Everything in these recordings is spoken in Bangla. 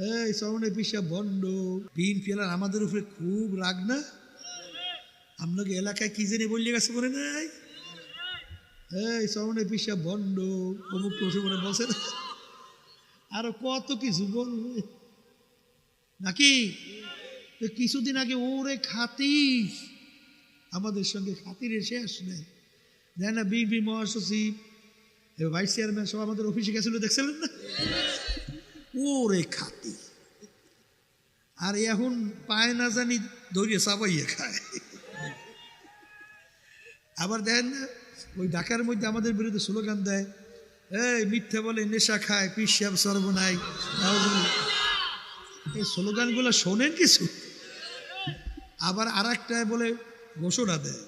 এই সরমনে পিসা বন্ড বিন ফেলার আমাদের উপরে খুব রাগ না? আপনাকে এলাকায় কি জেনে বললে গেছে মনে নাই? এই সরমনে পিসা বন্ড অমুক টসে মনে বসে না। আরও কত কিছু বলবে? নাকি? কিছুদিন আগে ওরে খাতির আমাদের সঙ্গে খাতিরে শেষ নেই। দেয় না বিএনপি মহাসচিব। ভাইস চেয়ারম্যান সব আমাদের অফিসে গেছিল, দেখছিলেন না? ওরে খাতি। আর এখন পায় না জানি দৌড়িয়ে চাপাইয়ে খায়। আবার দেন ওই ঢাকার মধ্যে আমাদের বিরুদ্ধে স্লোগান দেয়, এই মিথ্যে বলে নেশা খায় পিসাব সর্বনাই এই স্লোগানগুলো শোনেন কিছু? আবার আর একটা বলে ঘোষণা দেয়,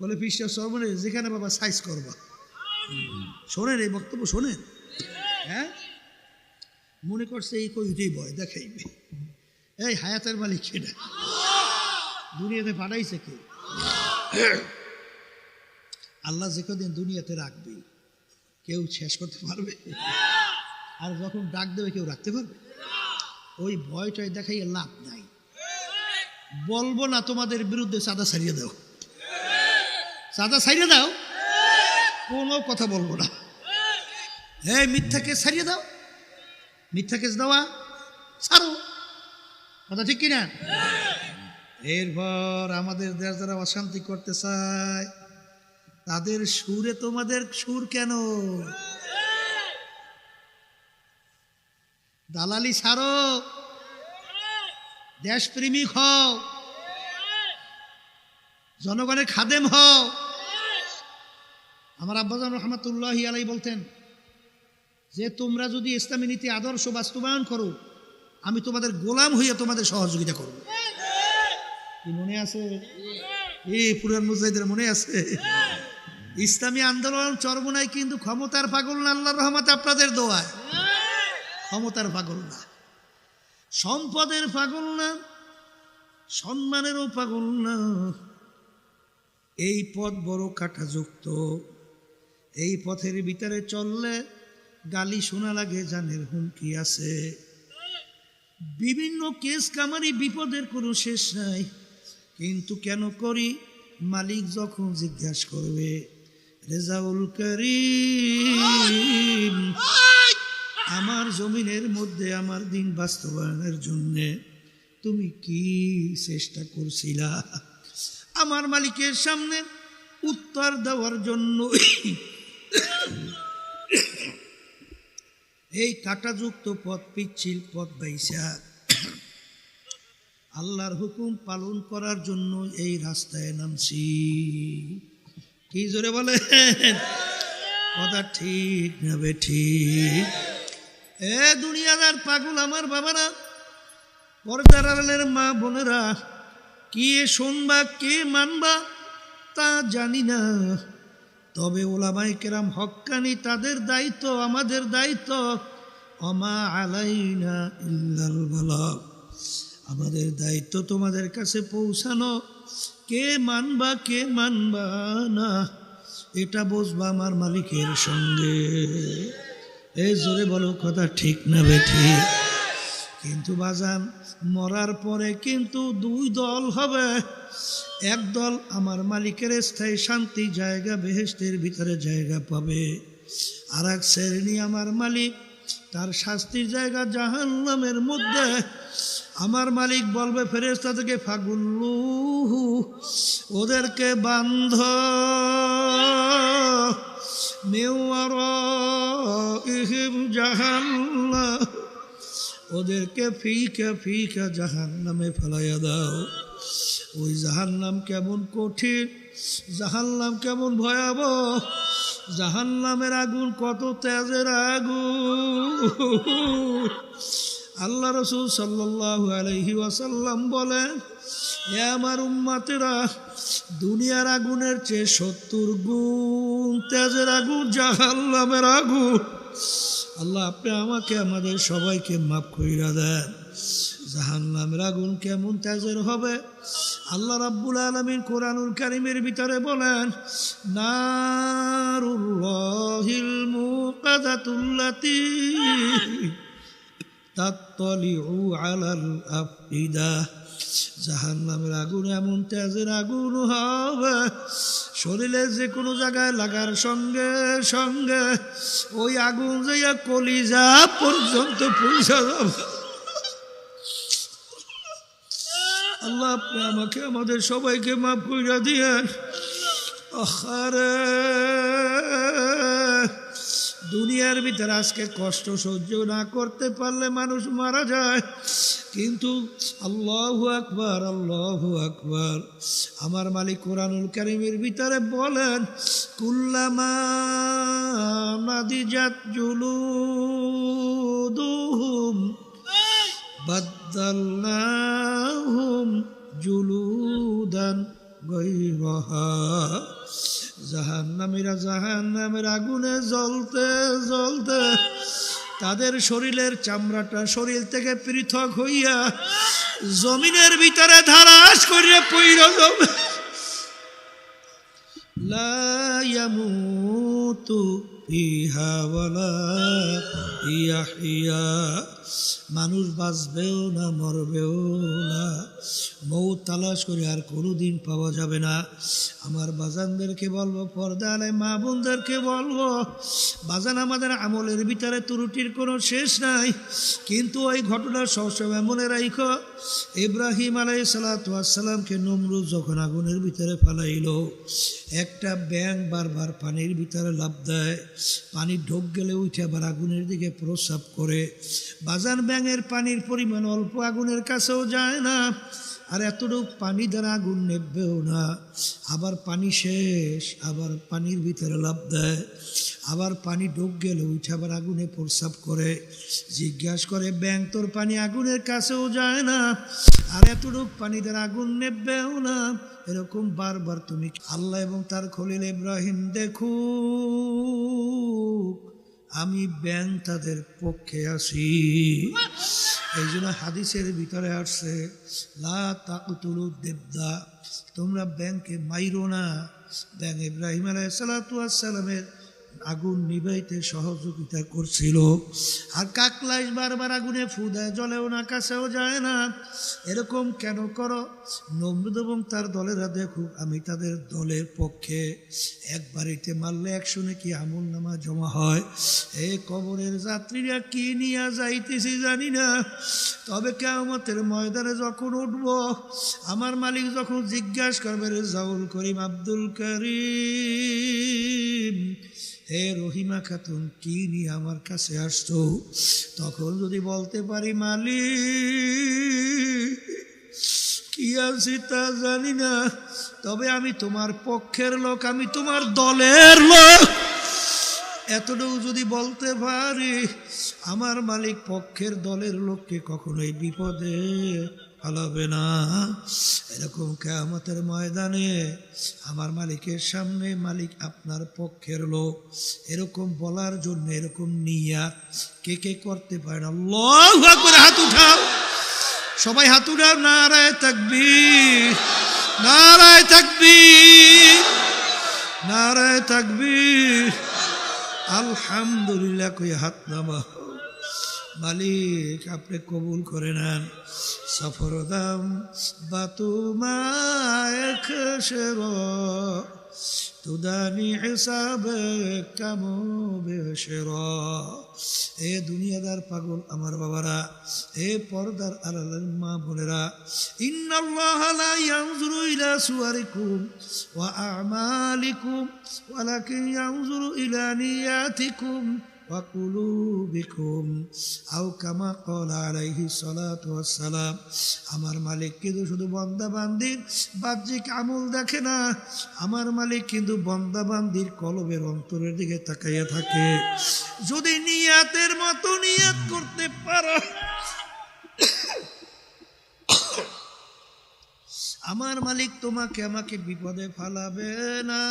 বলে পিসাব সর্বনাই যেখানে বাবা সাইজ করবা। শোনেন এই বক্তব্য, শোনেন? হ্যাঁ? মনে করছে এই কইতেই বয় দেখাইবে এই হায়াতের মালিক সেটা দুনিয়াতে পাঠাইছে কে? আল্লাহ যে কদিন দুনিয়াতে রাখবে, কেউ শেষ করতে পারবে। আর যখন ডাক দেবে, কেউ রাখতে পারবে। ওই ভয়টাই দেখাই লাভ নাই। বলব না তোমাদের বিরুদ্ধে সাদা ছাড়িয়ে দাও। সাদা ছাড়িয়ে দাও? কোনো কথা বলব না। হ্যাঁ মিথ্যা কেস ছাড়িয়ে দাও। মিথ্যা কেস দেওয়া? ছাড়ো। কথা ঠিক কিনা? এরপর আমাদের দেশ যারা অশান্তি করতে চায়, তাদের সুরে তোমাদের সুর কেন? দালালি ছাড়ো। দেশপ্রেমিক হও। জনগণের খাদেম হও। আমার আব্বাজান রহমতুল্লাহ আলাই বলতেন যে তোমরা যদি ইসলামী নীতি, আদর্শ বাস্তবায়ন করো, আমি তোমাদের গোলাম হইয়া তোমাদের সহযোগিতা করব। কি মনে আছে? এই পুরান মুজাহিদের মনে আছে? ইসলামী আন্দোলন চরমনায় কিন্তু ক্ষমতার পাগল না, আল্লাহর রহমতে আপনাদের দোয়ায়। ক্ষমতার পাগল না। সম্পদের পাগল না, সম্মানেরও পাগল না। এই পথ বড় কাটাযুক্ত। এই পথের ভিতরে চললে গালি শোনা লাগে, জানের হুমকি আছে। বিভিন্ন কেস কামারি বিপদের কোনো শেষ নাই। কিন্তু কেন করি? মালিক যখন জিজ্ঞাসা করবে, রেজাউল করিম, আমার জমিনের মধ্যে আমার দিন বাস্তবায়নের জন্যে তুমি কি চেষ্টা করছিলা? আমার মালিকের সামনে উত্তর দেওয়ার জন্য এই কাটাযুক্ত পথ পিচ্ছিল পথ বাইসা। আল্লাহর হুকুম পালন করার জন্য এই রাস্তায় নামছি। কি জোরে বলে কথা ঠিক নেবে ঠিক। এ দুনিয়াদার পাগল আমার বাবারা পর্দার আড়ালের মা বোনেরা, কে শুনবা, কে মানবা তা জানি না। তবে ওলামাই কেরাম হক্কানি তাদের দায়িত্ব, আমাদের দায়িত্ব। অমা আলাইনা ইল্লাল আমাদের দায়িত্ব তোমাদের কাছে পৌঁছানো। কে মানবা কে মানবা না, এটা বসবা আমার মালিকের সঙ্গে। এই জোরে বলো, কথা ঠিক না বে ঠিক? কিন্তু বাজান, মরার পরে কিন্তু দুই দল হবে। এক দল আমার মালিকের স্থায়ী শান্তি জায়গা বেহেস্তের ভিতরে জায়গা পাবে। আর এক শ্রেণি আমার মালিক, তার শাস্তির জায়গা জাহান নামের মধ্যে। আমার মালিক বলবে ফেরেস্তা থেকে ফাগুল্লু ওদেরকে বান্ধ। নেওয়ার ইহিম জাহান্না ওদেরকে ফিকা ফিকা জাহান নামে ফেলাইয়া দাও। ওই জাহান নাম কেমন কঠিন জাহান নাম কেমন ভয়াবহ জাহান নামের আগুন কত তেজের আগুন। আল্লাহ রসুল সাল্লাহ ওয়াসাল্লাম বলেন, এ আমার উম্মাতেরা, দুনিয়ার আগুনের চেয়ে সত্তর গুণ তেজের আগুন জাহান নামের আগুন। আল্লাহ, আপনি আমাকে, আমাদের সবাইকে মাফ কইরা দেন। জাহান নামের আগুন কেমন তেজের হবে? আল্লাহ রাব্বুল আলমিন কোরআনুল কারিমের ভিতরে বলেন, নারুল্লাহিল মুকাদাতুল্লাতি তাত তাত্তালিউ আলাল আফইদা জাহান নামের আগুন এমন তেজের আগুন হবে, শরীরে যে কোনো জায়গায় লাগার সঙ্গে সঙ্গে ওই আগুন যাইয়া কলিজা পর্যন্ত পৌঁছা যাবে। আল্লাহ আপনি আমাকে, আমাদের সবাইকে মাফ কইরা দিয়েন। আরে দুনিয়ার ভিতরে আজকে কষ্ট সহ্য না করতে পারলে মানুষ মারা যায়। কিন্তু আল্লাহ আকবর আল্লাহ আকবর। আমার মালিক কোরআনুল কারিমের ভিতরে বলেন, কুল্লামা মাদিজাত জুলুদুহুম বাদ্দাল্লাহুম জুলুদান। গৈরহা জাহান্নামীরা জাহান্নামের আগুনে জ্বলতে জ্বলতে তাদের শরীরের চামড়াটা শরীর থেকে পৃথক হইয়া জমিনের ভিতরে ধারাস করিয়া পইর যাবে। লা ইয়ামুতু ফিহা ওয়ালা ইয়াহিয়া মানুষ বাঁচবেও না, মরবেও না। মৌ তালাশ করে আর কোনোদিন পাওয়া যাবে না। আমার বাজানদেরকে বলব পর্দা আলাই মা বোনদেরকে বলব, বাজান আমাদের আমলের ভিতরে ত্রুটির কোনো শেষ নাই। কিন্তু ওই ঘটনা সবসময় মনে রাখো ইব্রাহিম আলাই সালাতামকে নমরুদ যখন আগুনের ভিতরে ফেলাইল, একটা ব্যাং বারবার পানির ভিতরে লাভ দেয়, পানি ঢোক গেলে উঠে আবার আগুনের দিকে প্রস্রাব করে। বাজার ব্যাঙের পানির পরিমাণ অল্প আগুনের কাছেও যায় না। আর এতটুকু পানি দ্বারা আগুন নেবেও না। আবার পানি শেষ, আবার পানির ভিতরে লাভ দেয়। আবার পানি ডুব গেলে উঠে আবার আগুনে প্রসাব করে। জিজ্ঞাস করে, ব্যাং, তোর পানি আগুনের কাছেও যায় না? আর এতটুক পানি দ্বারা আগুন নেবেও না? এরকম বারবার তুমি আল্লাহ এবং তার খলিল ইব্রাহিম দেখু আমি ব্যাং তাদের পক্ষে আছি। এই জন্য হাদিসের ভিতরে আসছে, লা দেবদা, তোমরা ব্যাংকে মাইরো না। ব্যাং ইব্রাহিম আলাই সালাতামের আগুন নিবাইতে সহযোগিতা করছিল। আর কাকলাইশ বারবার আগুনে ফু দেয় জলেও না, কাছেও যায় না। এরকম কেন করো? নমরুদ এবং তার দলেরা দেখুক, আমি তাদের দলের পক্ষে। এক বাড়িতে মারলে একশো নাকি আমল নামা জমা হয়? এ কবরের যাত্রীরা কি নিয়ে যাইতেছি জানি না। তবে কেমতের ময়দানে যখন উঠব, আমার মালিক যখন জিজ্ঞাসা করবে, রে জাউল করিম আব্দুল করিম হে রহিমা খাতুন, কি নিয়ে আমার কাছে আসছো? তখন যদি বলতে পারি, মালিক, কি আছি তা জানি না। তবে আমি তোমার পক্ষের লোক, আমি তোমার দলের লোক। এতটুকু যদি বলতে পারি, আমার মালিক পক্ষের দলের লোককে কখনোই বিপদে ফেলাবে না। এরকম কেয়ামতের ময়দানে আমার মালিকের সামনে মালিক আপনার পক্ষের লোক। এরকম বলার জন্য, এরকম নিয়াত কে কে করতে পারে না আল্লাহু আকবার, হাত উঠাও। সবাই হাত উঠাও, নারায় থাকবি নারায় থাকবি নারায় থাকবি আলহামদুলিল্লাহ, কই হাত নামা মালিক, আপনি কবুল করে নেন। সফর দাম বাতুমায়ক শের তুদানি হিসাবে কামো বেশের। এ দুনিয়াদার পাগল আমার বাবারা, এ পর্দার আলালের মা বোনেরা, ইন্নাল্লাহ লা ইয়ানজুরু ইলা সুয়ারিকুম ওয়া আমালিকুম, ওয়ালাকিন ইলা নিয়াতিকুম। وقلوبكم আও কামা قال عليه الصلاة والسلام আমার মালিক কিন্তু শুধু বন্দা বান্দির বাহ্যিক আমল দেখে না আমার মালিক কিন্তু বন্দা বান্দির কলবের অন্তরের দিকে তাকাইয়া থাকে যদি নিয়াতের মতো নিয়াত করতে পারো আমার মালিক তোমাকে আমাকে বিপদে ফালাবে না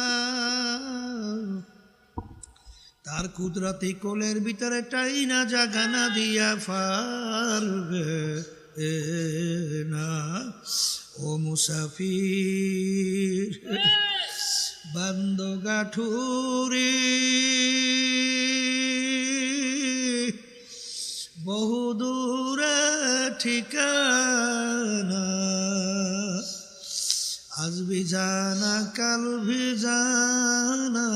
তার কুদরতি কোলের ভিতরে টাই না জাগানা দিয়া ফারবে না। ও মুসাফির, বান্দ গাঠুরি, বহু দূরে ঠিকানা। আজ বিজানা কাল ভিজানা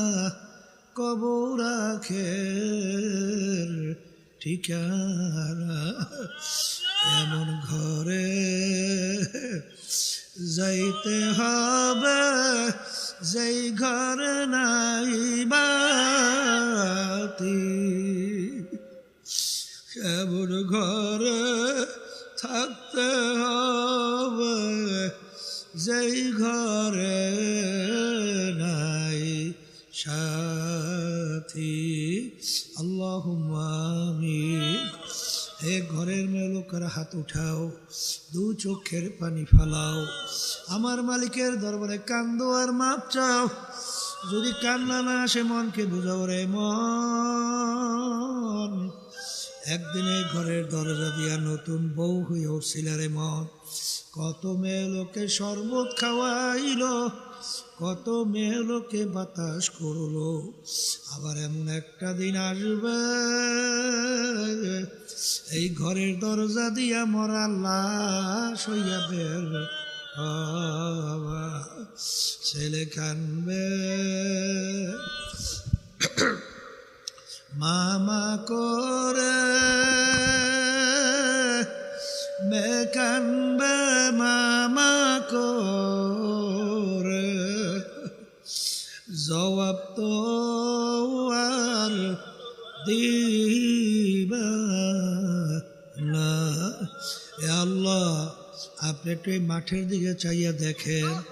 কবর আখের ঠিকানা। এমন ঘরে যাইতে হবে, যেই ঘরে নাই বাতি। এমন ঘরে থাকতে হবে, যেই ঘরে নাই সাথী আল্লাহ হে ঘরের মেয়ে লোকের হাত উঠাও, দু চোখের পানি ফালাও। আমার মালিকের দরবারে কান্দো আর মাপ চাও। যদি কান্না না আসে মনকে বুঝাও রে মন। একদিনে ঘরের দরজা দিয়া নতুন বউ হয়ে উঠছিল রে মন। কত মেয়ে লোকে শরবত খাওয়াইল। কত মেয়ে লোকে বাতাস করল। আবার এমন একটা দিন আসবে, এই ঘরের দরজা দিয়া মরা লাশ হইয়া বের ছেলে কানবে। মামা করে মে কানবে মামা করে আর দিবা না আল্লাহ আপনি একটু এই মাঠের দিকে চাইয়া দেখেন।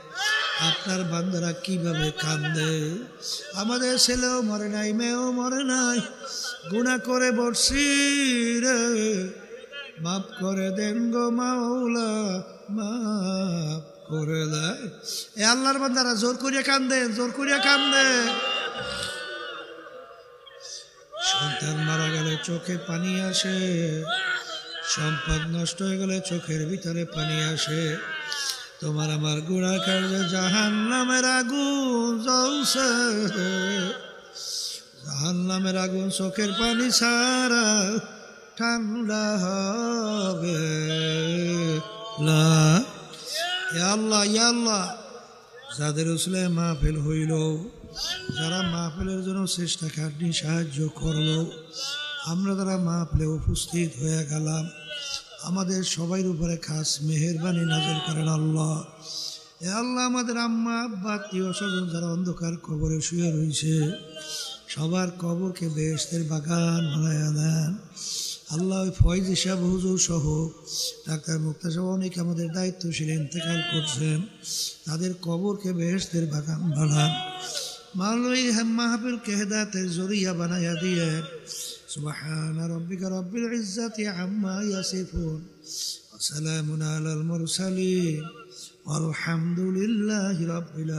আপনার বান্দারা কীভাবে কান্দে। আমাদের ছেলেও মরে নাই, মেয়েও মরে নাই। গুণা করে বসছি রে। মাফ করে দেন গো মাওলা, মাফ করে এ আল্লাহর বান্দারা জোর করিয়া কান্দে, জোর করিয়া কান্দে। সন্তান মারা গেলে চোখে পানি আসে। সম্পদ নষ্ট হয়ে গেলে চোখের ভিতরে পানি আসে। তোমার আমার গুণা কার্যে জাহান নামের আগুন জ্বলছে। জাহান নামের আগুন চোখের পানি ছাড়া ঠান্ডা হবে না। আল্লাহ, ইয়া আল্লাহ। যাদের উসলে মাহফিল হইল, যারা মাহফিলের জন্য চেষ্টা খাটনি সাহায্য করল, আমরা যারা মাহফিলে উপস্থিত হয়ে গেলাম। আমাদের সবাই উপরে খাস মেহেরবানি নাজর করেন আল্লাহ। এ আল্লাহ, আমাদের আম্মা, আব্বা, আত্মীয় স্বজন যারা অন্ধকার কবরে শুয়ে রয়েছে, সবার কবরকে বেহেস্তের বাগান বানায় দেন। আল্লাহ ফয়েজ সাহেব, হুজুর সহ ডাক্তার মুক্তা সাহেব অনেক আমাদের দায়িত্বশীল, ইন্তেকাল করছেন। তাদের কবরকে বেহেস্তের বাগান বানান মালই মাহাবিল কেহদাতের জরিয়া বানাইয়া দিয়ে সুবাহান রব্বিকা রব্বিল ইজ্জাতি আম্মা ইয়াসিফুন। ওয়া সালামুন আলাল মুরসালিন। আলহামদুলিল্লাহি রাব্বিল